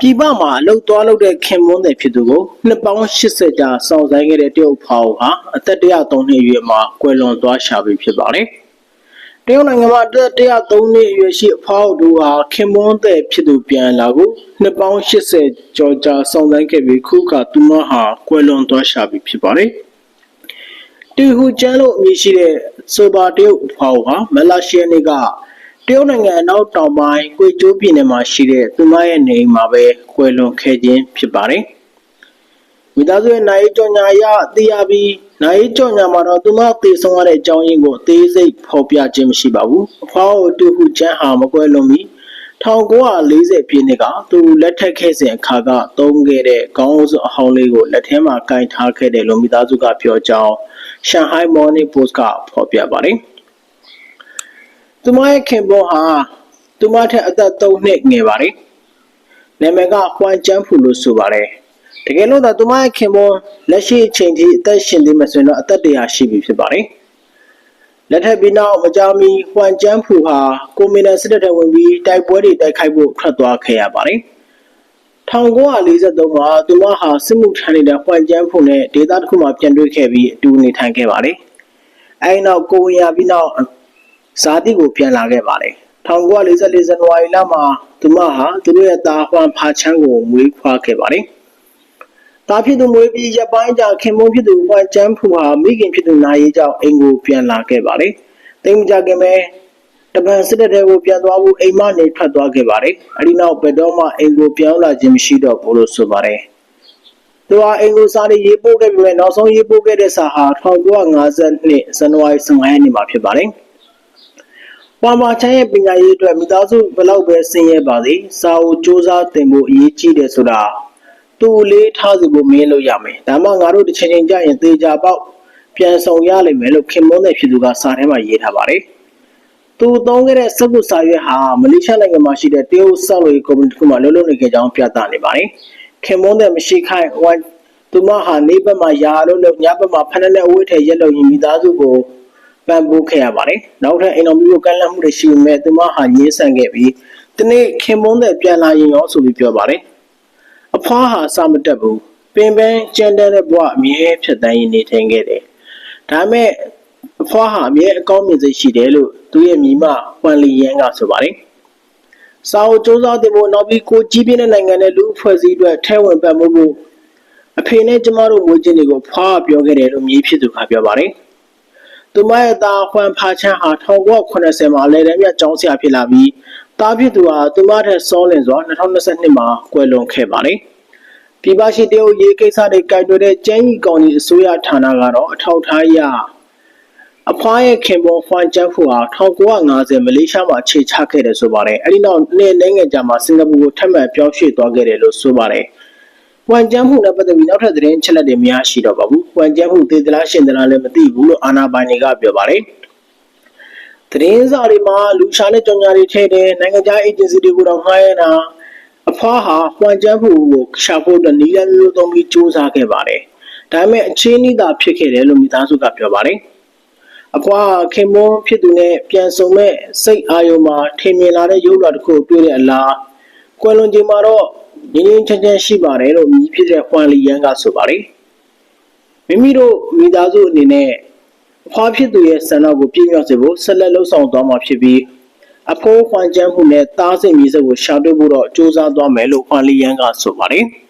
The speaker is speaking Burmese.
ပြည်ပမှာအလုတ်သွားလုပ်တဲ့ခင်မွန်းတဲ့ဖြစ်သူကိုနှစ်ပေါင်း80ကြာစောင့်ဆိုင်ခဲ့တဲ့တရုတ်ဖောင်ဟာအသက်103နှစ်အရွယ်မှာကွယ်လွန်သွားရှာပြီဖြစ်ပါတယ်။တရုတ်နိုင်ငံမှာအသက်103နှစ်အရွယ်ရှိအဖောင်တို့ဟာခင်မွန်းတဲ့ဖြစ်သူပြန်လာကိုနှစ်ပေါင်း80ကျော်ကြာစောင့်ဆိုင်ခဲ့ပြီးခုကသူမဟာကွယ်လွန်သွားရှာပြီဖြစ်ပါတယ်။တီဟူကျန်းလို့အမည်ရှိတဲ့ဆိုဘာတရုတ်ဖောင်ဟာမလာရှီယာနေက တရုတ်နိုင်ငံအနောက်တောင်ပိုင်းကွေကျိုးပြည်နယ်မှာရှိတဲ့သူမရဲ့နေအိမ်မှာပဲကွယ်လွန်ခဲ့ခြင်းဖြစ်ပါတယ်။မိသားစုရဲ့နိုင်ကြော်ညာရသိရပြီးနိုင်ကြော်ညာမှာတော့သူမသေဆုံးရတဲ့အကြောင်းရင်းကိုအသေးစိတ်ဖော်ပြခြင်းမရှိပါဘူး။အဖွားကိုတူဟူချမ်းဟာမကွယ်လွန်မီ1940ပြည့်နှစ်ကသူလက်ထပ်ခဲ့စဉ်အခါကသုံးခဲ့တဲ့ခေါင်းအုပ်စုအဟောင်းလေးကိုလက်ထဲမှာကင်ထားခဲ့တယ်လို့မိသားစုကပြောကြောင်းရှန်ဟိုင်းမော်နင်းပို့စ်ကဖော်ပြပါတယ်။ သူမရဲ့ခင်ပွန်းဟာသူမထက်အသက်3နှစ်ငယ်ပါတယ်။နာမည်ကဟွမ်ကျန်းဖူလို့ဆိုပါတယ်။တကယ်လို့သာသူမရဲ့ခင်ပွန်းလက်ရှိအချိန်ထိအသက်ရှင်သေးမှဆိုရင်တော့အသက်တရာရှိပြီဖြစ်ပါတယ်။လက်ထပ်ပြီးနောက်မကြာမီဟွမ်ကျန်းဖူဟာကွန်မြူနစ်စစ်တပ်ထဲဝင်ပြီးတိုက်ပွဲတွေတိုက်ခိုက်ဖို့ထွက်သွားခဲ့ရပါတယ်။1943မှာသူမဟာစစ်မှုထမ်းနေတဲ့ဟွမ်ကျန်းဖူနဲ့ဒေသတစ်ခုမှာပြန်တွေ့ခဲ့ပြီးအတူနေထိုင်ခဲ့ပါတယ်။အဲဒီနောက်ကိုဝင်ရပြီးနောက် ဇာတိကိုပြန်လာခဲ့ပါတယ်1944ဇန်နဝါရီလမှာသူမဟာသူတို့ရဲ့သားဟွမ်ဖာချန်းကိုမွေးဖွားခဲ့ပါတယ်။သားဖြစ်သူမွေးပြီးရပိုင်းကြာခင်မုန်းဖြစ်သူဟွမ်ကျန်းဖူဟာမိခင်ဖြစ်သူနာရီကြောင့်အိမ်ကိုပြန်လာခဲ့ပါတယ်။တိမ်မကြခင်ပဲတပန်စစ်တပ်တွေကိုပြန်သွားဖို့အိမ်မနေထွက်သွားခဲ့ပါတယ်။အဲဒီနောက်ဘယ်တော့မှအိမ်ကိုပြောင်းလာခြင်းမရှိတော့ဘူးလို့ဆိုပါတယ်။သူဟာအင်္ဂုစာတွေရေးပို့ခဲ့ပြီးနောက်ဆုံးရေးပို့ခဲ့တဲ့စာဟာ1952ဇန်နဝါရီ15ရက်နေ့မှာဖြစ်ပါတယ်။ ပွားမချမ်းရဲ့ပညာရေးအတွက်မိသားစုဘယ်လောက်ပဲဆင်းရဲပါစေစာအုပ်စူးစမ်းသင်ဖို့အရေးကြီးတယ်ဆိုတာသူ့လေးထားစီဖို့မင်းလို့ရမယ်ဒါမှငါတို့တစ်ချိန်ချိန်ကြာရင်သေချာပေါက်ပြန်ဆောင်ရလိမ့်မယ်လို့ခင်မွန်းတဲ့ဖြစ်သူကစာထဲမှာရေးထားပါတယ်သူသုံးခဲ့တဲ့စက္ကုစာရွက်ဟာမလေးရှားနိုင်ငံမှာရှိတဲ့တရုတ်ဆောက်လုပ်ရေးကုမ္ပဏီတစ်ခုမှလုံးလုံးနေခဲ့ကြောင်းပြသနေပါတယ်ခင်မွန်းတဲ့မရှိခိုင်ဝမ်သူမဟာနေဘက်မှာယာလို့လို့ညဘက်မှာဖက်နဲ့အဝတ်ထဲရက်လို့ရင်မိသားစုကို ပံ့ပိုးခဲ့ရပါတယ်။နောက်ထပ်အိမ်တော်မျိုးကန့်လန့်မှုတွေရှိပေမဲ့သူမဟာငြင်းဆန်ခဲ့ပြီးဒီနေ့ခင်မွန်းတဲ့ပြန်လာရင်ရောဆိုပြီးပြောပါတယ်။အဖွားဟာစာမတက်ဘူး။ပင်ပန်းကြမ်းတမ်းတဲ့ဘဝအမြဲဖြတ်တန်းရင်းနေထိုင်ခဲ့တယ်။ဒါမဲ့အဖွားဟာအမြဲအကောင်းမြင်စိတ်ရှိတယ်လို့သူရဲ့မိမပွန်လီယန်ကဆိုပါတယ်။စာအုပ်စူးစမ်းတဲ့ဘုံနောက်ပြီးကိုကြီးပြင်းတဲ့နိုင်ငံနဲ့လူအဖွဲ့အစည်းအတွက်ထဲဝင်ပံ့ပိုးဖို့အဖေနဲ့ကျမတို့မွေးချင်းတွေကိုဖွားပြောခဲ့တယ်လို့မြေးဖြစ်သူကပြောပါတယ်။ သူမရဲ့သားခွန်ဖာချန်းဟာ1980မှာလေတန်းမြတ်ကျောင်းဆရာဖြစ်လာပြီးသားဖြစ်သူဟာသူမထက်စောလင်စွာ2022မှာကွယ်လွန်ခဲ့ပါတယ်။ပြည်ပရှိတရုတ်ရေးကိစ္စတွေကင်တွယ်တဲ့ကျန်းကြီးကောင်ကြီးအစိုးရဌာနကတော့အထောက်ထားရအဖွားရဲ့ခင်ပွန်ဖွန်ကျန်းဖူဟာ1950မလေးရှားမှာခြေချခဲ့တယ်ဆိုပါတယ်။အဲဒီနောက်နှစ်နိုင်ငံကြာမှာစင်ကာပူကိုထပ်မံပြောင်းရွှေ့သွားခဲ့တယ်လို့ဆိုပါတယ်။ ပွန်ကျန်းမှုနဲ့ပတ်သက်ပြီးနောက်ထပ်သတင်းချက်လက်တွေများရှိတော့ပါဘူး။ပွန်ကျန်းမှုသေသလားရှင်သလားလည်းမသိဘူးလို့အာနာပိုင်တွေကပြောပါတယ်။သတင်းစာတွေမှာလူရှာနဲ့ကြောင်ညာတွေထဲတဲ့နိုင်ငံခြားအေဂျင်စီတွေကိုတော့ငှားရတာအဖွားဟာပွန်ကျန်းမှုကိုရှာဖို့အတွက်နီလန်းမျိုးသုံးပြီးစူးစမ်းခဲ့ပါတယ်။ဒါပေမဲ့အခြေအနေသာဖြစ်ခဲ့တယ်လို့မိသားစုကပြောပါတယ်။အဖွားခင်မွန်းဖြစ်သူနဲ့ပြန်ဆုံမဲ့စိတ်အာယုံမှာထင်မြင်လာတဲ့ရုပ်လွှာတစ်ခုတွေ့တဲ့အလားကွယ်လွန်ချိန်မှာတော့ ငင်းငင်းချမ်းချမ်းရှိပါတယ်လို့မြည်ဖြစ်တဲ့ဟွမ်လီယန်ကဆိုပါတယ်မိမိတို့မိသားစုအနေနဲ့အဖွားဖြစ်သူရဲ့ဆန္ဒကိုပြည့်မြောက်စေဖို့ဆက်လက်လှုပ်ဆောင်သွားမှာဖြစ်ပြီးအဖိုးခွန်ကျန်းမှုနဲ့တားစိတ်မြေစက်ကိုရှာတွေ့ဖို့တော့စ조사သွားမယ်လို့ဟွမ်လီယန်ကဆိုပါတယ်။